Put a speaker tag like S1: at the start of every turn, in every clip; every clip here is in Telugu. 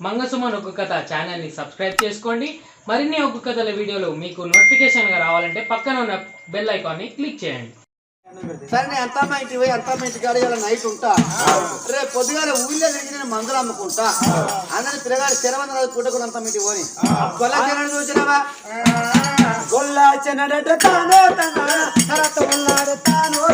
S1: మంగసుమన్ ఒక్క కథ ఛానల్ని సబ్స్క్రైబ్ చేసుకోండి మరిన్ని ఒక్క కథల వీడియోలు మీకు నోటిఫికేషన్గా రావాలంటే పక్కన ఉన్న బెల్ ఐకాన్ని క్లిక్ చేయండి
S2: సరే నేను ఎంత ఇంటికి పోయి ఎంత ఇంటికి కాడ నైట్ ఉంటా రేపు పొద్దుగాల ఊళ్ళో తిరిగి నేను మందులు అమ్ముకుంటా అందరి పిల్లగాడు శరవంద పుట్టకుండా అంత ఇంటికి పోని గొల్లా చెనడు చూసినావా
S3: గొల్లా చెనడట తానో తన తరత తానో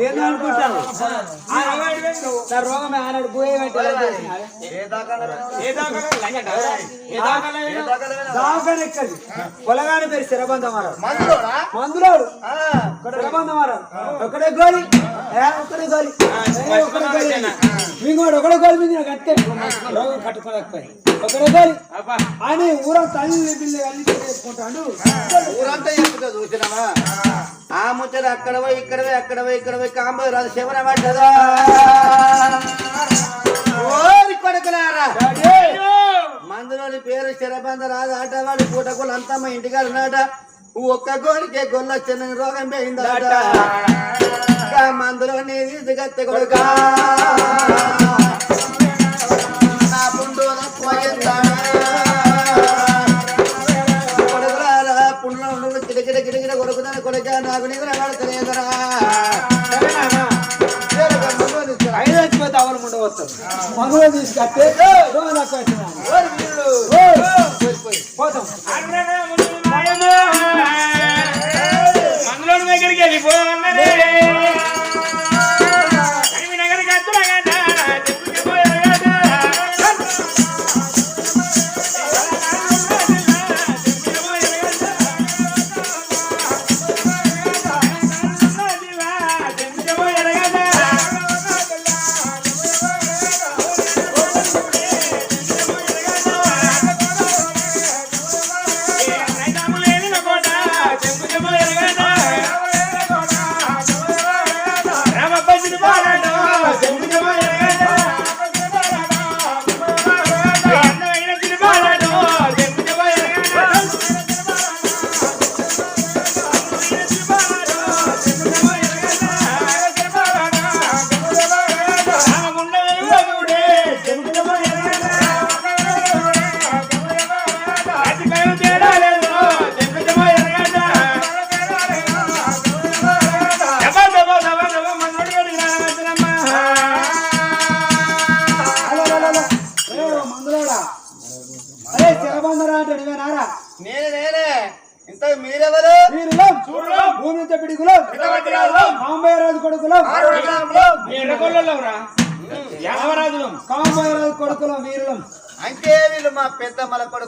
S3: ఏందనుకుంటాను నా రోగం ఆనాడు పోయేమంటే
S2: ఏ దాకా
S3: దావకాన ఎక్కడి పొలగాని పేరు శరబంధమారావు
S2: మందులోనా
S3: మందులోడు?
S2: ఆ,
S3: శరబంధమారావు ఒకడే గోలి. ఏ, ఒకడే గోలి. ఏ, ఒకడే గోలి. మింగోడు ఒకడే గోలి మీద కట్టే. రోగం కట్టుకోలేకపోయి. ఒకడే గోలి. అని ఊరం తల్లి బిల్లు అన్ని చేసుకుంటాడు.
S2: ఊరంతా చెప్తుందా చూసినావా? ఆ ముచ్చట అక్కడ పోయి ఇక్కడ పోయి అక్కడ పోయి ఇక్కడ పోయి కాంబోయి రాదు శివన పడ్డదా? ఓరి కొడుకులారా! మందులోని పేరు శరబంద రాదు ఆటవాడి పూటకోళ్ళు అంతా మా ఇంటికాడ ఉన్నాట ఒక్క గోలికే గొల్ల చిన్న రోగం పోయిందాట. తీసుకత్తే కొడుక. నాకు నిద్ర పడతలేదురా.
S3: ఐదు వచ్చిపోతే అవలు వస్తారు మగలో తీసుకొస్తే రోగం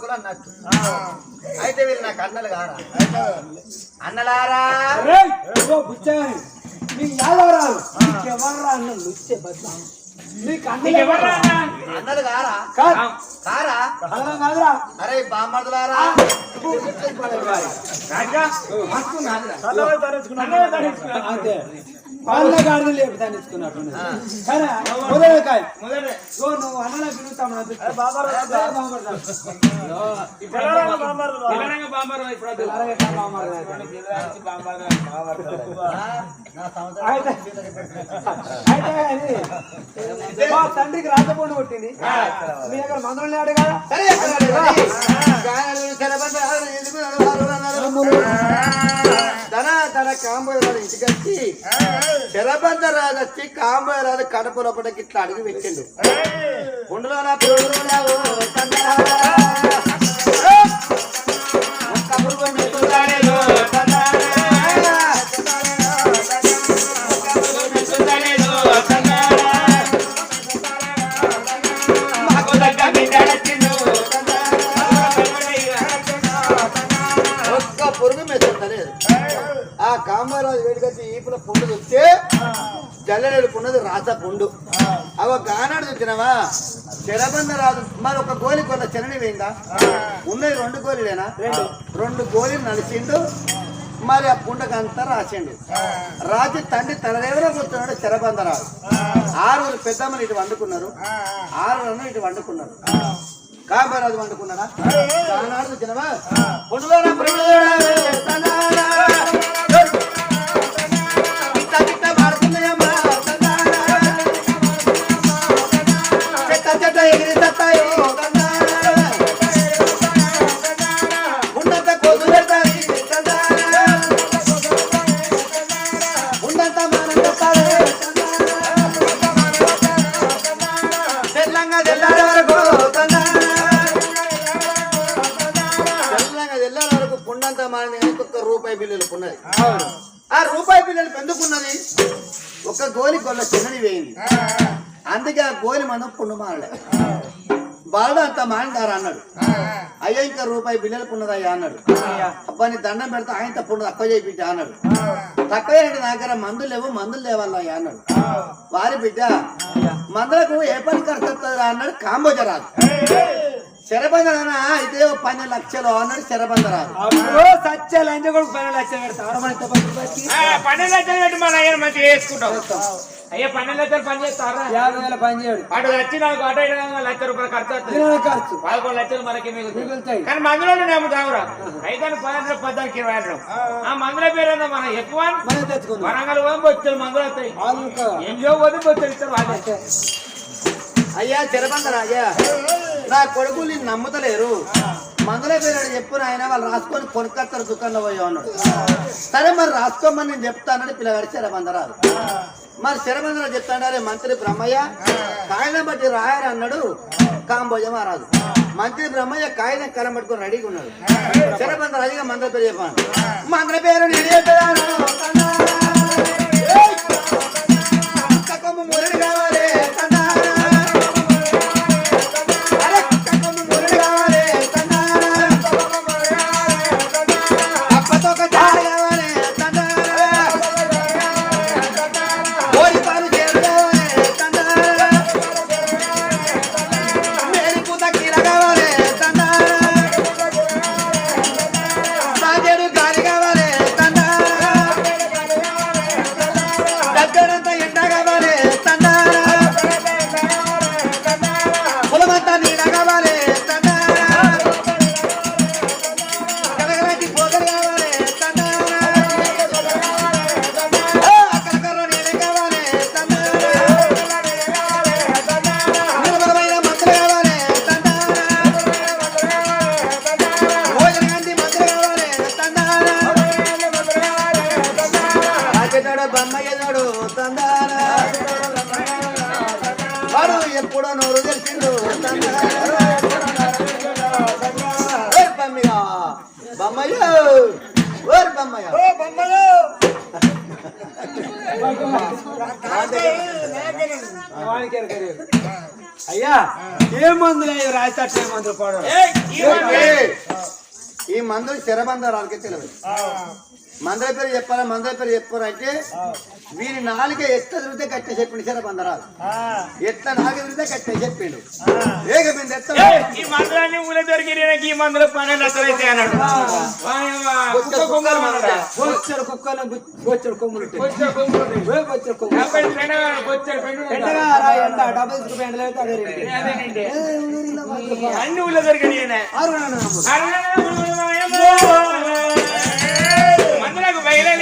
S3: కొడుకులు
S2: అన్నట్టు. అయితే వీళ్ళు నాకు అన్నలు కారా? అన్నలారా? అన్నలు? కారా? కారా? అరే
S3: అంతే. వాళ్ళ గాడిని లేపు దానిచ్చుకున్నట్టు సరే మొదలకాయ
S4: మొదటి
S3: ఓ నువ్వు అన్నలా పిలుస్తాము బాబా
S4: పిల్లలంగా బాంబరు ఇప్పుడు వద్దు.
S2: నా సంవత్సరం
S3: అయితే. మా తండ్రికి రాజపూడి పుట్టింది మీ దగ్గర మందులు లేడు కదా.
S2: సరే? తన తన కాంబోయ ఇంటికి వచ్చి తెరబంద రాజు వచ్చి కాంబోయ రాజు కడప లోపలికి ఇట్లా అడుగు పెట్టిండు. గుండెలో నా పిల్లలు పుండు అవ గానాడు చూసినవా చెరబంద రాదు మరి ఒక గోలి కొన్న చెరని వేయిందా? ఉన్నది రెండు గోలీలేనా? రెండు. రెండు గోళీలు నడిచిండు. మరి ఆ పుండకంతా రాసిండు. రాజు తండ్రి తన దగ్గర కూర్చున్నాడు చెరబందరాలు ఆరుగురు పెద్దమ్మని ఇటు వండుకున్నారు. ఆరుగురు ఇటు వండుకున్నారు. కాంబరాజు వండుకున్నాడా? గానాడు చూసినవా పుండు మానలే బాలుడు అంత మానిదారు అన్నాడు. అయ్యా ఇంకా రూపాయి బిల్లలు పున్నదయ్యా అన్నాడు. అబ్బా నీ దండం పెడితే ఆయన పుండు తక్కువ చేయి బిడ్డ అన్నాడు. తక్కువ ఏంటి దగ్గర మందులు లేవు మందులు లేవల్లయ్యా అన్నాడు. వారి బిడ్డ మందులకు ఏ పని ఖర్చు అన్నాడు కాంబోజరాదు శరబంధన అయితే పన్నెండు లక్షలు అన్నాడు శరబంధరాదు
S3: అప్పుడు సత్య లంచ కొడుకు పని లక్షలు
S4: పన్నెండు లక్షలు పెట్టి మన మంచిగా వేసుకుంటాం. అయ్యా పన్నెండు లక్షలు పని చేస్తారా?
S3: యాభై వేల పని చేయడు.
S4: అటు వచ్చి నాకు అటు లక్ష రూపాయలు ఖర్చు అవుతుంది
S3: ఖర్చు.
S4: పదకొండు లక్షలు మనకి మిగులుతాయి.
S3: మిగులుతాయి.
S4: కానీ మందులోనే నమ్ముతావురా అయితే పదిహేను పద్నాలుగు ఇరవై ఆరు ఆ. మందుల పేరు మనం ఎక్కువ?
S3: మనం తెచ్చుకుందాం.
S4: వరంగల్ పోయి బొచ్చులు మందులు వస్తాయి. ఏం పోతే బొచ్చులు ఇస్తారు వాళ్ళే.
S2: అయ్యా శరబంధరాజా నా కొడుకులు నిన్ను నమ్ముతలేరు. మందుల పేరు చెప్పు ఆయన వాళ్ళు రాసుకొని కొనుక్కొస్తారు దుకాణంలో పోయా అన్నాడు సరే మరి రాసుకోమని నేను చెప్తానని పిల్లగాడు శరబంధరాలు మరి శరభంద్ర చెప్తాడారే మంత్రి బ్రహ్మయ్య కాగితం బట్టి రాయారు అన్నాడు కాంబోజ మహారాజు. మంత్రి బ్రహ్మయ్య కాగితం కలం పట్టుకొని రెడీగా ఉన్నాడు. శరబంధరాజుగా మంత్రి పేరు చెప్పాను. మంత్రి పేరు బొమ్మయ్య. ఓరి.
S3: అయ్యా ఏ మందులు అయ్యి మందులు పోవడం
S2: ఈ మందులు శరబంధరాలకే తెలియదు మందుల పేరు చెప్పాలా? మందుల పేరు చెప్పారు అంటే వీరి నాలుగే ఎట్లా తిరిగితే కట్టే చెప్పిండు శరబంధరాలు ఎట్లా నాలుగు తిరిగితే కట్టే చెప్పిండు. ఎట్లా
S4: ఈ మందులన్నీ ఊళ్ళో దొరికి ఈ మందులు లక్షలు అయితే అన్నాడు?
S3: బొచ్చడు కుక్కలు బొచ్చడు కొమ్ములు.
S4: బొచ్చెడు
S3: కొమ్ములు
S4: అన్ని ఊళ్ళో దొరికినాయి
S3: ఆరు నాన్న నమ్ముడు.
S4: మందులకు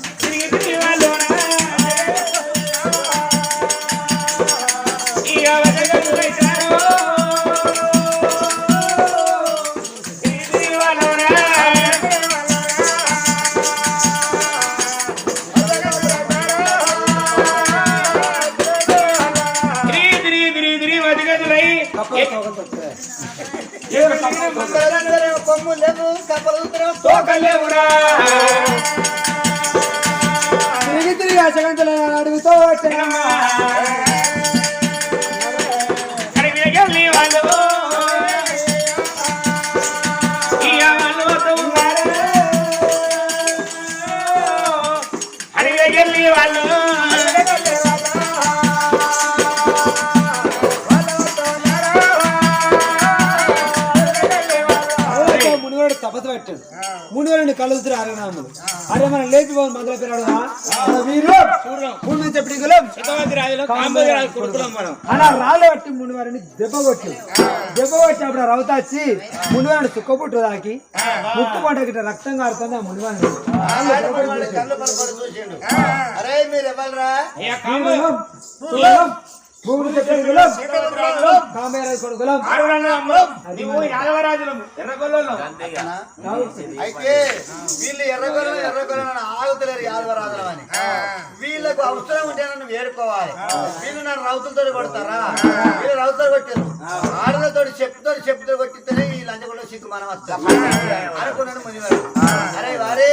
S3: Obrigado! మునివాడిని కలుగుతారు అరనాములు అరే మనం లేపి పోయి మందుల
S4: మనం.
S3: అలా రాళ్ళు పట్టి మునివారిని దెబ్బ కొట్టి దెబ్బ కొట్టినప్పుడు రవత వచ్చి మునివారిని సుక్కపుట్టు దాకి ముక్కు పంట గిట్ట రక్తం కారుతుంది ఆ
S2: పలపడి చూసిండు. అరే మీరు
S4: కాంబోజీ
S3: భూములు చెప్పిన కులం కామేరాజు కొడుకులం
S4: ఆరుగంటలం నీవు యాదవరాజులం ఎర్రగొల్లలో.
S2: అయితే వీళ్ళు ఎర్రగొలను ఎర్రగొలను ఆగుతలేరు యాదవరాజులం అని. వీళ్ళకు అవసరం ఉంటే నన్ను వేడుకోవాలి వీళ్ళు నన్ను రౌతులతో కొడతారా? వీళ్ళు రౌతులు కొట్టారు. ఆడలతో చెప్పుతో చెప్పుతో కొట్టితేనే ఈ లంచగొండ సిగ్గు మనం వస్తాం. అనుకున్నాను మునివారు అరే వారే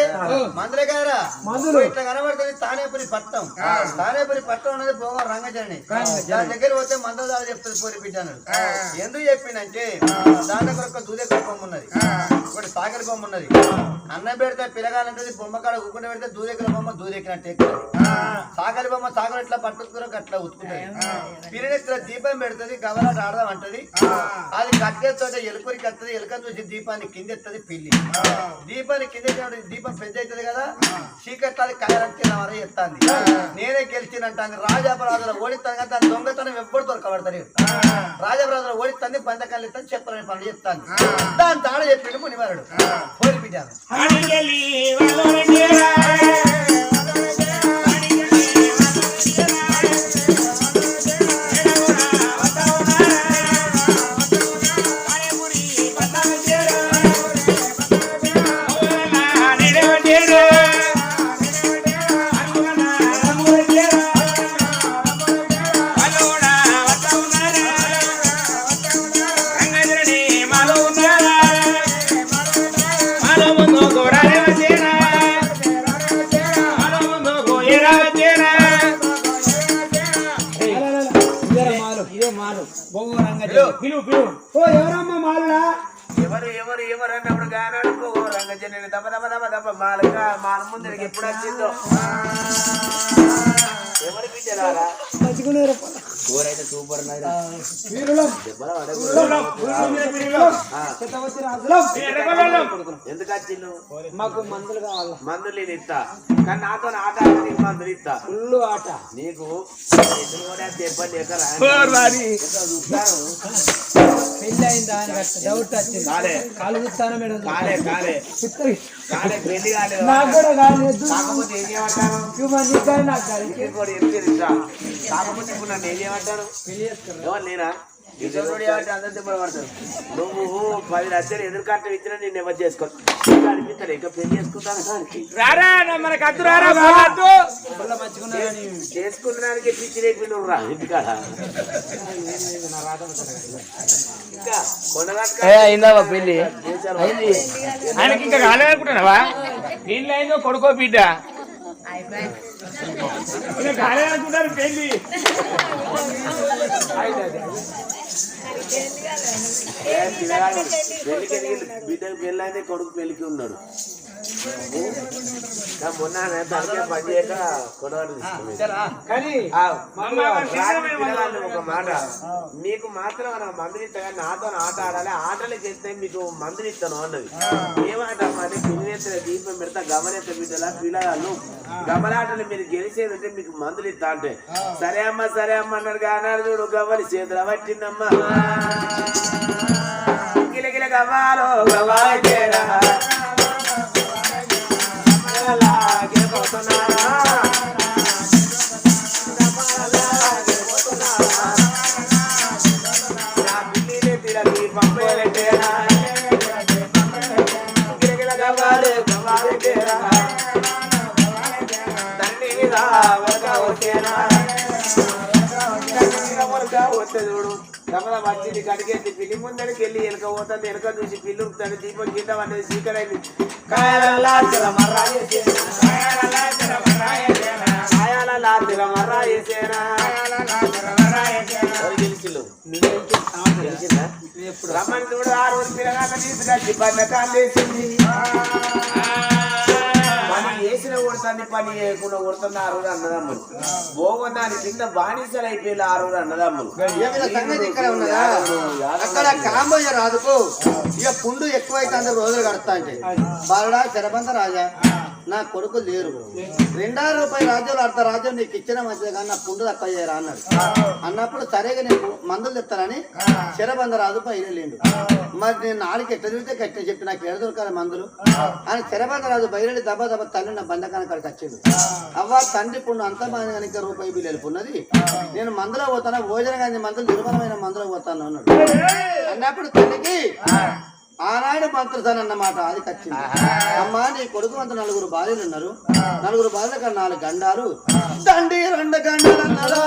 S3: మందులు.
S2: ఇట్లా కనబడుతుంది తానేపల్లి పట్టం తానేపల్లి పట్టం అనేది భోగం రంగచరణి దాని దగ్గర పోతే మందదారు చెప్తుంది పోరి ఎందుకు చెప్పిందంటే దాని దగ్గర ఒక దూదే బొమ్మ ఉన్నది. ఒకటి సాగరి బొమ్మ ఉన్నది. అన్నం పెడితే పిల్లగాలంటది బొమ్మ కాడ ఊకుండా పెడితే దూదెక్కిన బొమ్మ దూదెక్కినట్టు ఎక్కువ సాగరి బొమ్మ సాగర్ ఎట్లా పట్టుకుని అట్లా ఉతుకుంటది పిల్లనెత్తుల దీపం పెడుతుంది గవలాట ఆడదాం అంటది. అది కట్టేస్తుంటే ఎలుకరికి వస్తుంది ఎలుకని చూసి దీపాన్ని కిందెత్తది పిల్లి. దీపాన్ని కింద దీపం పెద్ద అవుతుంది కదా చీకట్లో అది కలరంటే ఎత్తాంది. నేనే గెలిచినంటాను రాజాపరాధులు ఓడిస్తాను కదా దాని దొంగతనం ఎవ్వరు దొరకబడతారు రాజాపరాధులు ఓడిస్తాను బంధకాలు ఎత్తాను చెప్పాలని పనులు చెప్తాను దాని తాడ చెప్పిండు మునివారు
S4: అడిగెళ్ళి వాళ్ళ
S5: సూపర్ ఎందుకు వచ్చిండు?
S3: మాకు మందులు కావాలా?
S5: మందులు నేను ఇస్తా. కానీ నాతో ఆట మందులు ఇస్తా.
S3: ఫుల్ ఆట.
S5: నీకు ఎదురు కూడా దెబ్బలు ఎక్కరా
S3: పెళ్ళి అయిందా అని డౌట్ వచ్చింది.
S5: కాలే.
S3: కలుగుతాను మేడం?
S5: పెళ్ళి
S3: నాకు కూడా కాలేదు. నాకు కాదు
S5: చేయమంటాను ఎవరు నేనా పడతారు. నువ్వు పది లక్షలు ఎదురు కట్ట ఇచ్చినా నేను ఎవరు చేసుకో అనిపిస్తాను ఇంకా పెళ్ళి చేసుకుంటాను
S4: రారా మనకు అద్దు రారా పోవద్దు.
S5: చేసుకున్నానికి పిచ్చి రేపు రా. ఇంటికాడ ఇంకా కొండగట్టు
S2: అయిందా పెళ్ళి? అయింది.
S4: ఆయనకి ఇంకా కాలేదనుకుంటున్నావా దీనిలో అయిందో కొడుకో బిడ్డ? కాలేదనుకుంటారు పెళ్ళి?
S5: పెళ్ళికి ఎదిగి పెళ్ళి అయితే కొడుకు పెళ్ళికి ఉన్నాడు. మొన్న తనకే పని చేయక కొడవలు తీసుకున్నాడు
S3: కానీ
S5: ఆ, రాత్రి పిల్లగాళ్ళు ఒక మాట. మీకు మాత్రం నా మందులు కానీ నాతో ఆట ఆడాలి. ఆటలు చేస్తే మీకు మందులు ఇస్తాను అన్నది. ఏమాట అంటే పిల్లెత్తిన దీపం పెడతా గమనెత్త బిడ్డల పిల్లగాళ్ళు గమలాటలు మీరు గెలిచేది అంటే మీకు మందులు ఇస్తా అంటే. సరే అమ్మా సరే అమ్మ అన్నాడు అన్నాడు చూడు గవ్వలి చేతులు పట్టిందమ్మా. గిలగిల గవ్వాలో గవ్వాలి చేరా వచ్చింది కడిగేసి పిల్లి ముందడికి వెళ్ళి వెనక పోతుంది వెనక చూసి పిల్లి ఉరుకుతాడు దీపం కింద పడ్డది సీకరైంది? రమ్మని చూడు ఆ రోజు తీసుకొచ్చి బద్దకాలు వేసింది. పని చేసిన కొడుతుంది పని చేయకుండా కొడుతుంది ఆ రోజు అన్నదమ్ములు. భోగం దాని కింద బానిసలు అయిపోయి ఆ రోజు అన్నదమ్ములు
S2: అక్కడ కాంబోయ రాదుకు. ఇక పుండు ఎక్కువైతే అందరు రోజులు గడుస్తా అంటే బాలుడా శరబంధ రాజా. నా కొడుకు లేరు. రెండారు రూపాయి రాజ్యాలు అర్ధ రాజ్యం నీకు ఇచ్చిన మంచిది కానీ నా పుండు తక్కువ చేయరా అన్నాడు. అన్నప్పుడు సరేగా నేను మందులు చెప్తానని శరబంధ రాజు బయలులేండు మరి నేను నాలుగు ఎట్ట తిరిగితే గట్టి చెప్పి నాకు ఎడ దొరకాలి మందులు? అని శరబంధ రాజు బయలుడి దెబ్బ దెబ్బ తల్లి నా బంధకానికి అక్కడికి వచ్చిండు అవ్వ తండ్రి పుండు అంత బాగా కనుక రూపాయి బిల్లు వెళ్ళిపోన్నది నేను మందులో పోతాను? భోజనం కానీ మందులు నిర్మలమైన మందులో పోతాను అన్నాడు. అన్నప్పుడు తల్లికి ఆనాడు మంత్రసాన్ అన్నమాట అది ఖచ్చితంగా అమ్మా నీ కొడుకు అంత నలుగురు భార్యలు ఉన్నారు. నలుగురు భార్యల కన్నా నాలుగు గండాలు. దండి రెండు గండాలు అన్నదా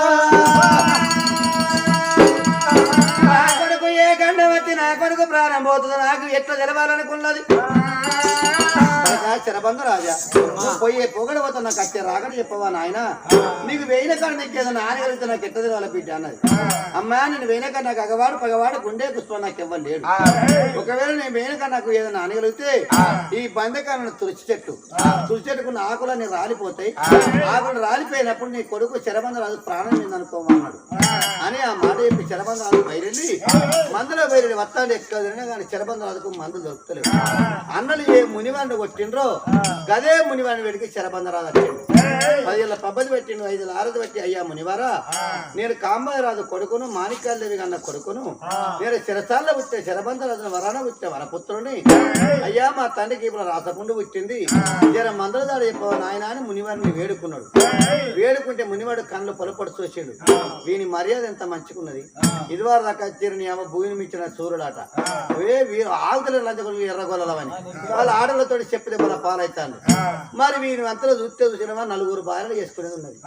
S2: నా కొడుకు ఏ గండ వచ్చి నా కొడుకు ప్రాణం పోతుందో నాకు ఎట్లా తెలవాలనుకున్నది? శరబంధ రాజా. పోయే పొగడవతో నాకు అచ్చే రాగడ చెప్పవా నాయన? నీకు వేయిన కాడ నీకు ఏదైనా ఆనగలిగితే నాకు ఎట్టది వాళ్ళ బిడ్డ అన్నది. అమ్మా నేను వేయిన కాడ నాకు అగవాడు పగవాడు గుండె పుష్పం నాకు ఇవ్వండి లేడు ఒకవేళ నేను వేయిన కాడ నాకు ఏదైనా ఆనగలిగితే ఈ బంధకాలను తులసి చెట్టు తులసి చెట్టుకున్న ఆకులన్నీ రాలిపోతాయి. ఆకులు రాలిపోయినప్పుడు నీ కొడుకు శరభంగ రాజు ప్రాణం మీద అనుకోమన్నాడు అని ఆ మాట చెప్పి శరభంగ రాజు బయలుదేరి మందులో బయలుదేరి వత్తాడు ఎక్కువ కానీ శరభంగ రాజుకు మందులు దొరుకుతలేవు అన్నలు ఏ మునివాడిని కొట్టిండ్రో? గదే మునివాడిని వెడికి శరబంధరాజు పదివేల పబ్బది పెట్టిండు ఐదు ఆరది పెట్టి అయ్యా మునివారా నేను కాంబారాజు కొడుకును మాణిక్యాలదేవి కన్న కొడుకును నేను శిరసాల్లో పుట్టే శరబంధరాజు వరాన పుట్టే వరపుత్రుని అయ్యా మా తండ్రికి ఇప్పుడు రాసపుండు పుట్టింది. జర మందరదాడు చెప్పవ నాయన అని మునివాడిని వేడుకున్నాడు. వేడుకుంటే మునివాడు కళ్ళు పొలపడు చూసాడు. వీని మర్యాద ఎంత మంచుకున్నది ఇదివారు దాకా వచ్చారు నీ అమ్మ భూమిని మించిన సూర్యుడాట. ఏ వీరు ఆగుతలు లంచగొలు ఎర్రగొల్లవని వాళ్ళ ఆడలతో చెప్పితే మన పాలైతాను మరి వీని అంతలో చూస్తే చూసినవా నలుగురు భార్యలు చేసుకునేది ఉన్నది.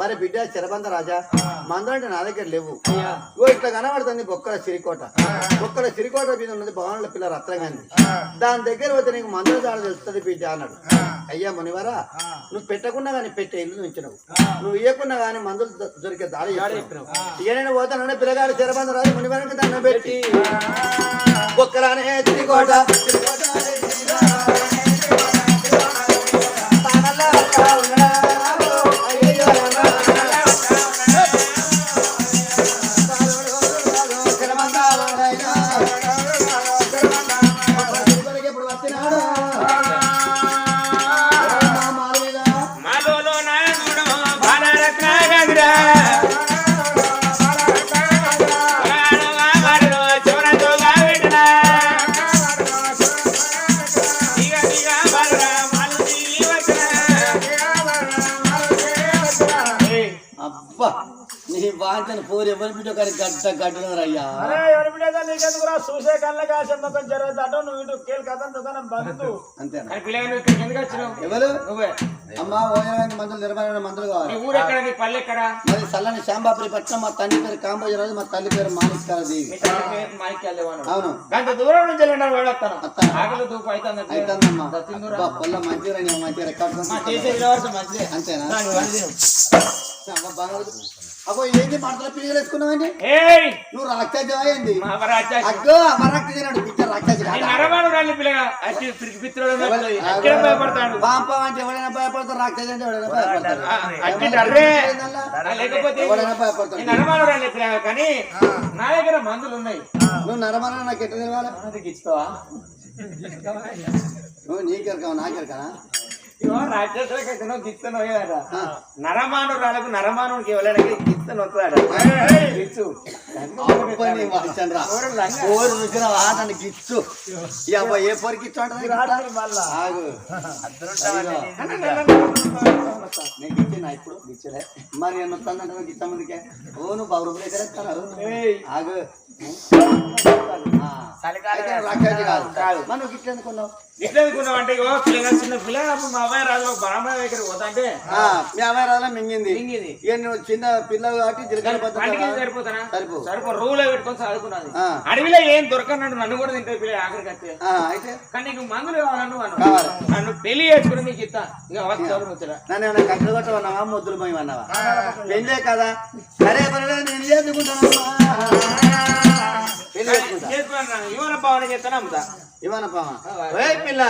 S2: మరి బిడ్డ చిరబంద రాజా అంటే నా దగ్గర లేవు. ఓ ఇట్లా కనబడుతుంది బొక్కల సిరికోట. బొక్కల సిరికోట మీద ఉన్నది భవన్ల పిల్ల రత్నగాంధీ దాని దగ్గర పోతే నీకు మందుల దాడి తెలుస్తుంది బిడ్డ అన్నాడు. అయ్యా మునివరా నువ్వు పెట్టకుండా కానీ పెట్టే ఇల్లు ఉంచినవు నువ్వు ఇవ్వకుండా కానీ మందులు దొరికే దాడి చెప్పినావు ఇక నేను పిల్లగాడు చిరబంద రాజు మునివరానికి దండం పెట్టి. బొక్కలానే సిరికోట. సిరికోట
S4: నీ
S2: వాంచన పోరు ఎవరి బిడ్డ కాడి గడ్డ గడ్డనరయ్యా
S3: అరే ఎవరి బిడ్డ నీకెందుకురా చూసే కళ్ళకి ఆశ ముఖం జరుగుతాడు నువ్వు ఇటు కేలు కథ దుకాణం బంధు
S2: అంతేనా?
S4: కానీ
S2: ఎవరు?
S4: నువ్వే.
S2: అమ్మా ఓయమైన మందులు నిర్మాణ మందులు కావాలి.
S4: ఊరు ఎక్కడ? నీ పల్లె ఎక్కడ?
S2: మరి చల్లని శాంబాపురి పట్నం మా తండ్రి పేరు కాంబోజరాజు మా తల్లి పేరు మాణిక్యాల దేవి
S4: మీ తల్లి పేరు మాణిక్యాలదేవాను.
S2: అవును.
S4: గంట దూరం నుంచి. ఆకలి దూపు అవుతుంది
S2: పొల్ల మంచిగా మంచిగా రికార్డు
S4: చేసే
S2: అంతేనా? అబ్బో ఏంటి పిల్లలు వేసుకున్నావండి? నువ్వు రాక్షస. ఏంది
S4: మహారాజా
S2: అగ్గో పిచ్చ పాప అంటే ఎవడైనా రాక్షసి అంటే
S4: నీ
S2: భయపడతాడు?
S4: నరమాడు రాలి పిల్లగా కానీ నా దగ్గర మందులు ఉన్నాయి.
S2: నువ్వు నరమన నాకు ఎట్లా తెలవాలి?
S4: అది ఇస్తావా
S2: నువ్వు నీకెరకావు? నాకెరకనా?
S4: ఇగో రాక్షసులకైతే నువ్వు గిత్తను కదా నరమాను రాలకు నరమానుడికి ఎవరైనా గిత్తను వస్తాడు గిచ్చు.
S2: ఓరు రుచినవా నన్ను గిచ్చు. ఈ అబ్బాయి ఏ పొరికి ఇప్పుడు గిచ్చలే. మరి నేను వస్తానంటే గిచ్చ ముందుకే? ఓ నువ్వు బాబు రూపాయలు ఎక్కడ. ఆగు. రాక్షసి కాదు. నువ్వు గిట్ల ఎందుకున్నావు
S4: ఎట్లా అనుకున్నావు అంటే ఇగో పిల్లగా చిన్న పిల్ల అప్పుడు మా అబ్బాయి రాజు బామ్మ దగ్గర పోతా అంటే
S2: మీ అమ్మాయి రాదా మింగింది.
S4: మింగింది.
S2: ఇక నువ్వు చిన్న పిల్ల కాబట్టి పద్ధతి
S4: సరిపోతానా?
S2: సరిపో.
S4: సరిపో రూల్ పెట్టుకొని చదువుకున్నది.
S2: ఆ.
S4: అడవిలో ఏం దొరకనట్టు నన్ను కూడా తింటే పిల్ల ఆఖరికి
S2: అయితే?
S4: కానీ నీకు మందులు కావాలను. నన్ను పెళ్ళి చేసుకుని నీకు ఇస్తా. ఇక ముచ్చట
S2: నన్ను ఏమైనా కట్టలు కొట్టమన్నావా? ముద్దులు పోయమన్నావా పెళ్ళే కదా. సరే పర్వాలేదు నేను చేసుకుంటానమ్మా? పెళ్ళి చేసుకుంటా.
S4: చేసుకున్నాను యువన భావన చేస్తాను అమ్ముతా.
S2: ఓయ్ పిల్ల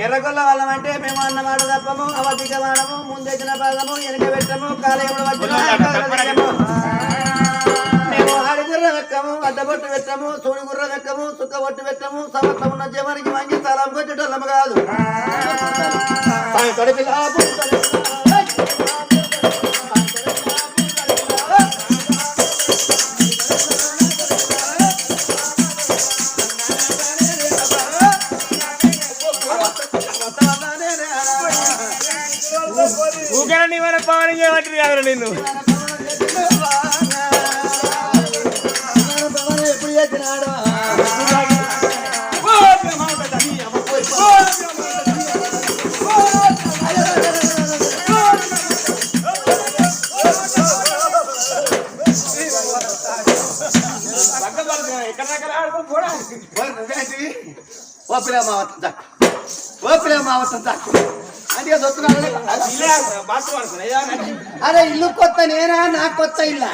S2: ఎర్రగొల్ల వాళ్ళం అంటే మేము అన్నమాట తప్పము అవధిక వాడము ముందెచ్చిన పదము వెనక పెట్టము కాలేయములు వచ్చిన మేము ఆడిగుర్ర వెక్కము అడ్డబొట్టు పెట్టము సూడిగుర్ర వెక్కము చుక్క బొట్టు పెట్టము సమర్థం ఉన్న జవానికి మంచి స్థలం కొట్టేటోళ్ళము కాదు. పిల్ల.
S4: చేయబట్టి కాదు నిన్ను.
S2: ఎప్పుడు చేసినాడు
S4: ఎక్కడ దగ్గర ఆడుకో
S2: ఓ పిల్ల మావతం ఓ పిల్ల మావతం
S4: బాత్రూమ్ అనుకున్నా
S2: అరే ఇల్లు కొత్త నేనా? నాకు కొత్త ఇల్లు?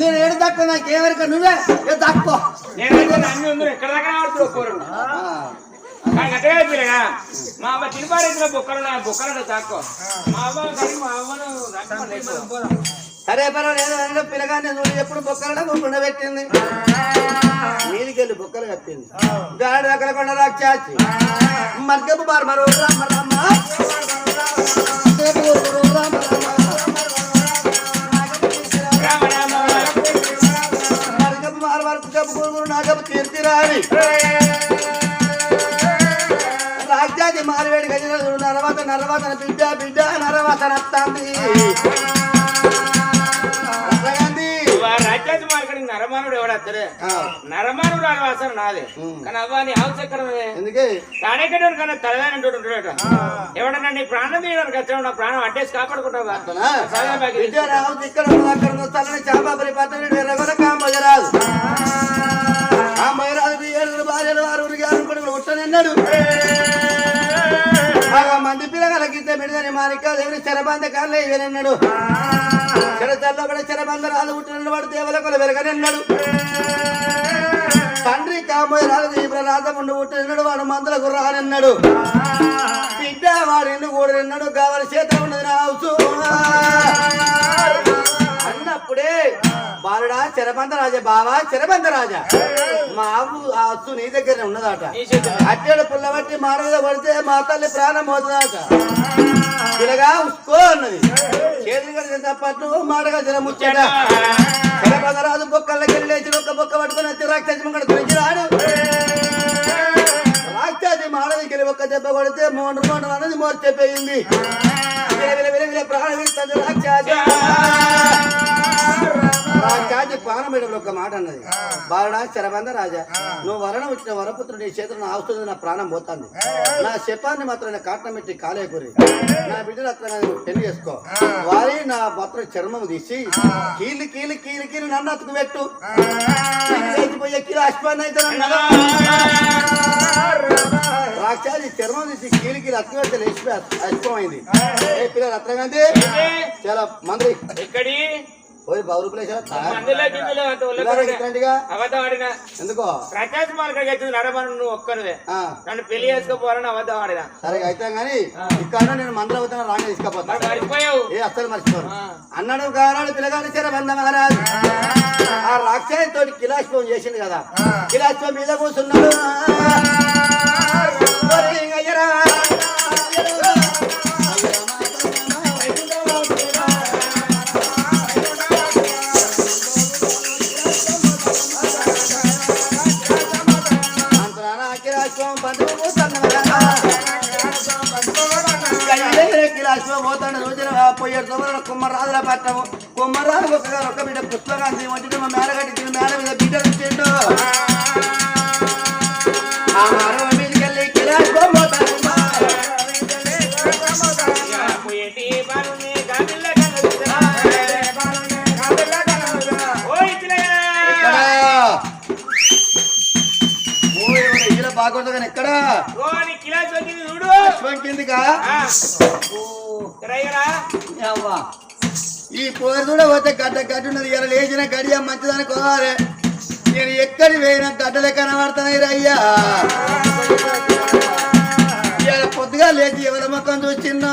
S2: నేను ఏడు తక్కువ నాకు ఏమరిక? నువ్వే?
S4: నేను ఉంది ఎక్కడ దగ్గర గట్టిగా అయిపోయినా మా అమ్మ తినిపారేసిన బొక్కలు బొక్కలు తక్కువ మా అమ్మ మా అమ్మను
S2: సరే పర్వాలేదు పిల్లగానే నువ్వు ఎప్పుడు బొక్కల పెట్టింది నీళ్ళకెళ్ళి బొక్కలు కప్పింది గాడి దగ్గర కొండ రాక్షాచి మర్గపు బార్ మరో రామ రామ రామ రామ మర్గపు మార్ వరకు నాగపు నరవాత నరవాత బిడ్డ బిడ్డ నరవాత నత్తాంది గాంధీ
S4: రాజ్యాతి మార్కెట్ నరమానుడు ఎవడత్తరే నరమానుడు వాసన నాదే. కానీ అవ్వ నీ హౌస్ ఎక్కడ ఉన్నది?
S2: ఎందుకే?
S4: తాడెక్కడోడు కన్నా తలదానంటోడు ఉంటాడట. ఎవడన్నా నీ ప్రాణం తీయడానికి వచ్చాడు నా ప్రాణం అడ్డేసి కాపాడుకుంటావా?
S2: ఇక్కడ తలని కాంబోజరాజు. కాంబోజరాజు ఏడుగురు భార్యలు ఆరుగురికి ఆరు కొడుకులు ఉట్టనన్నాడు మంది పిల్లగాలకి గీత మిడిదని మారిక దేవుని చెరబంద కాళ్ళే ఇవనన్నాడు చెరచల్లో కూడా చెరబంద రాదు ఉట్టిన వాడు దేవుల కొల వెరగనన్నాడు తండ్రి కామో రాజు తీవ్ర రాజముండు పుట్టినడు వాడు మందులకు రానన్నాడు. బిడ్డ వాడు ఎన్ను కూడా నిన్నాడు కావాలి చేత ఉన్నది రావచ్చు అన్నప్పుడే బాలుడా చెరబంద రాజా బావా చెరబంద రాజా. మా ఆవు ఆ హస్సు నీ దగ్గర ఉన్నదట. అట్టేడు పుల్ల బట్టి మాడ మీద పడితే మా తల్లి ప్రాణం పోతుందట. ఇలాగా ఉసుకో అన్నది. చేతులు కడిగిన తప్పట్టు మాడగా జర ముచ్చట. చెరబందరాజు బొక్కలకి లేచి ఒక్క బొక్క పట్టుకుని వచ్చి రాక్షసి ముంగడు గురించి రాడు. రాక్షసి మాడదికి ఒక్క దెబ్బ కొడితే మోండ్రు మోండ్రు అన్నది మోర్చెపోయింది ప్రాణం ఇస్తుంది రాక్షసి. ప్రాణం పెట్టడం ఒక మాట అన్నది. బాలుడా శరబంద రాజా నువ్వు వరణ వచ్చిన వరపుత్రుడు నీ చేతులు నా అవుతుంది నా ప్రాణం పోతుంది. నా శపాన్ని మాత్రం నా కాటం పెట్టి కాలేకూరి నా బిడ్డలు నువ్వు పెళ్ళి చేసుకో. వారి నా భర్త చర్మం తీసి కీలి కీలి కీలి కీలి నన్ను అతుకు పెట్టు. లేచిపోయే కీలి అశ్వాన్ని అయితే రాక్షసి చర్మం తీసి కీలి కీలి అతుకు పెడితే లేచిపోయి అశ్వమైంది ఏ పిల్లలు రత్నగాంధీ చాలా మంది
S4: ఎక్కడి?
S2: పోయి
S4: ఆడినా
S2: ఎందుకో?
S4: ప్రకాశ్ మార్కెట్ వచ్చింది నరమను నువ్వు ఒక్కనివే. నన్ను పెళ్ళి చేసుకోపోవాలని అబద్ధం ఆడినా
S2: సరే అయితే కానీ ఇక్కడ నేను మందులు అవుతాను రాగా
S4: మరి
S2: తీసుకపోతా
S4: మర్చిపోయావు.
S2: ఏ అస్సలు మర్చిపోను.
S4: ఆ.
S2: అన్నాడు గానాడు పిల్లగాడు చెర బంద మహారాజ్. ఆ రాక్షసి తోటి కిలాశ్వం చేసిండు కదా. కిలాశ్వం మీద కూర్చున్నాడు. అయ్యరా, శివ పోతాడు రోజున పోయాడు సోమరాడు కుమ్మరాజుల పట్టము. కుమ్మరాజు ఒక ఒక్క బిడ్డ పుష్పకాంతి వంటి మా మేడ కట్టి తిని మేడ మీద బిడ్డలు చేయడం ఎక్కడా?
S4: మరవ
S2: మీదకెళ్ళి ఈ పోరు కూడా పోతే గడ్డ గడ్డ ఉన్నది. ఇలా లేచిన గడియ మంచిదని కోవాలి నేను ఎక్కడి వేయినా గడ్డలే కనబడుతున్నాయి రయ్యా ఇలా పొద్దుగా లేచి ఎవరి ముఖం చూస్తున్నా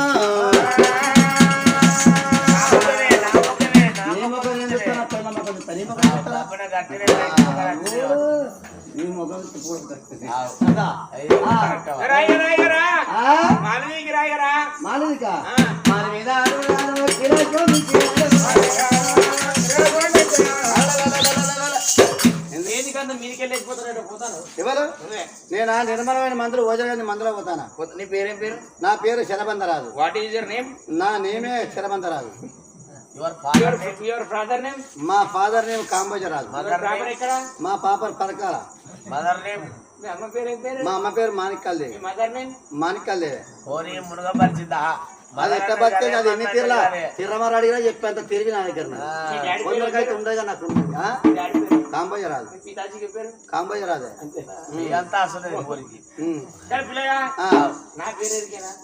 S2: ఎవరు? నేనా? నిర్మలమైన మందులు ఓజగాని మందులో పోతానా?
S4: నీ పేరేం పేరు?
S2: నా పేరు Sarabandharaju.
S4: What is your name
S2: నా నేమే Sarabandharaju.
S4: Your your father name
S2: మా ఫాదర్ నేమ్ కాంబోజరాజు.
S4: ఎక్కడ?
S2: మా పాప పరకాల.
S5: మదర్ నేమ్
S4: మీ అమ్మ పేరు ఏం పేరు?
S2: మా అమ్మ పేరు మాణిక్యాలదేవి
S4: మీ మదర్ నేమ్?
S2: మాణిక్యాలదేవి
S5: ఓరి మునుగ పరిచిందా
S2: అది ఎట్లా బతికేది అది ఎన్ని తీర్లా? తిరమర అడిగినా చెప్పేంత తిరిగి నా దగ్గర కొందరికైతే ఉండగా నాకు కాంబోజరాజు. కాంబోజరాజే.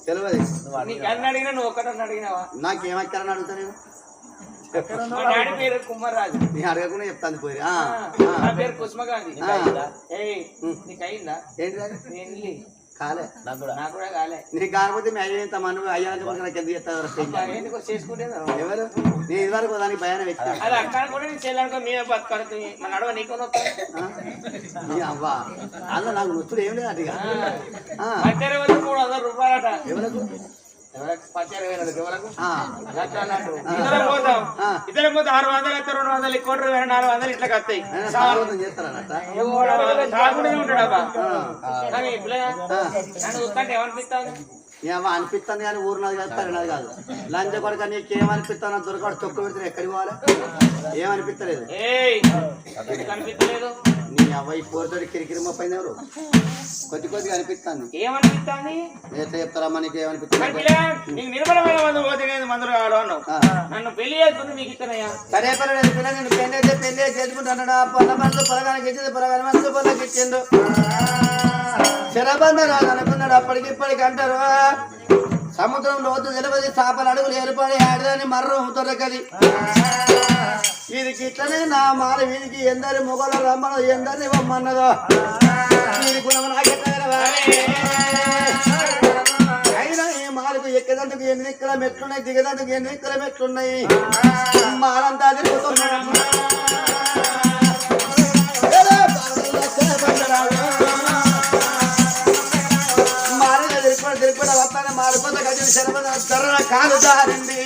S2: తెలియదు. నాకేమక్కరని అడుగుతా నేను?
S4: డాడీ పేరు కుమార్ రాజు
S2: నేను అడగకుండా చెప్తాను పోయి
S4: నా. పేరు కుస్మగాంధీ నీకు అయిందా
S2: ఏంటి. కాలే.
S5: నాకు కూడా.
S4: నాకు కూడా కాలే.
S2: నీకు కాకపోతే మీ అయ్యేంత మనం అయ్యా నాకు ఎందుకు
S4: ఎందుకో చేసుకుంటేదా?
S2: ఎవరు? నేను ఇదివరకు దానికి భయాన్ని వ్యక్తి.
S4: అది అక్కడ కూడా నేను చెల్లెనుకో మీద బతకడుతుంది మన నడవ నీకు
S2: అవ్వా. అందులో నాకు నొచ్చుడు ఏం లేదు అటుగా
S4: మూడు వందల రూపాయలట.
S2: ఎవరకు
S4: పోతాం. ఆరు వందలు అయితే రెండు వందలు కోటి నాలుగు వందలు ఇట్లా వస్తాయి తాగుడే కానీ చూస్తుంటే ఏమనిపిస్తాను
S2: ఏమో అనిపిస్తుంది కానీ ఊరు నాది కాదు తరినది కాదు. లంచ కొడుక నీకేమనిపిస్తాను దొరకడు తొక్క పెడితే ఎక్కడికి పోవాలి? ఏమనిపిస్తలేదు?
S4: ఏయ్ కనిపించలేదు
S2: నీ అవ్వయి పోరుతోటి కిరికిరి ఎవరు? కొద్ది కొద్దిగా అనిపిస్తుంది
S4: ఏమనిపిస్తుంది
S2: ఎట్లా చెప్తారమ్మా నీకు
S4: మరి
S2: ఏమనిపిస్తుంది
S4: నీకు నిర్మలమైన మందు పోతే నేను మందులు అన్నావు.
S2: ఆ.
S4: నన్ను పెళ్ళి చేసుకుని మీకు ఇస్తానయ్యా
S2: సరే పర్వాలేదు పిల్ల నేను పెళ్ళి అయితే పెళ్ళి చేసుకుంటానడా పొల్ల మనసు పొలగానికి ఇచ్చింది పొలగాని మనసు పొలకి ఇచ్చిండు శరబంధ రాదు అనుకున్నాడు అప్పటికి ఇప్పటికి అంటారు సముద్రం లోతు తెలియదు చేపల అడుగులు ఏర్పడి ఆడదాని మర్రం దొరకది. వీరికి ఇట్లనే నా మాల వీరికి ఎందరి మొగల రమ్మను ఎందరిని ఇవ్వమన్నదో వీరి గుణం అయినా ఈ మాలకు ఎక్కేదందుకు ఎన్ని దిక్కుల మెట్లున్నాయి దిగేదందుకు ఎన్ని దిక్కుల మెట్లున్నాయి? మాలంతా తిరుగుతున్నాడు. శర్మన ధరణ కాలు దారింది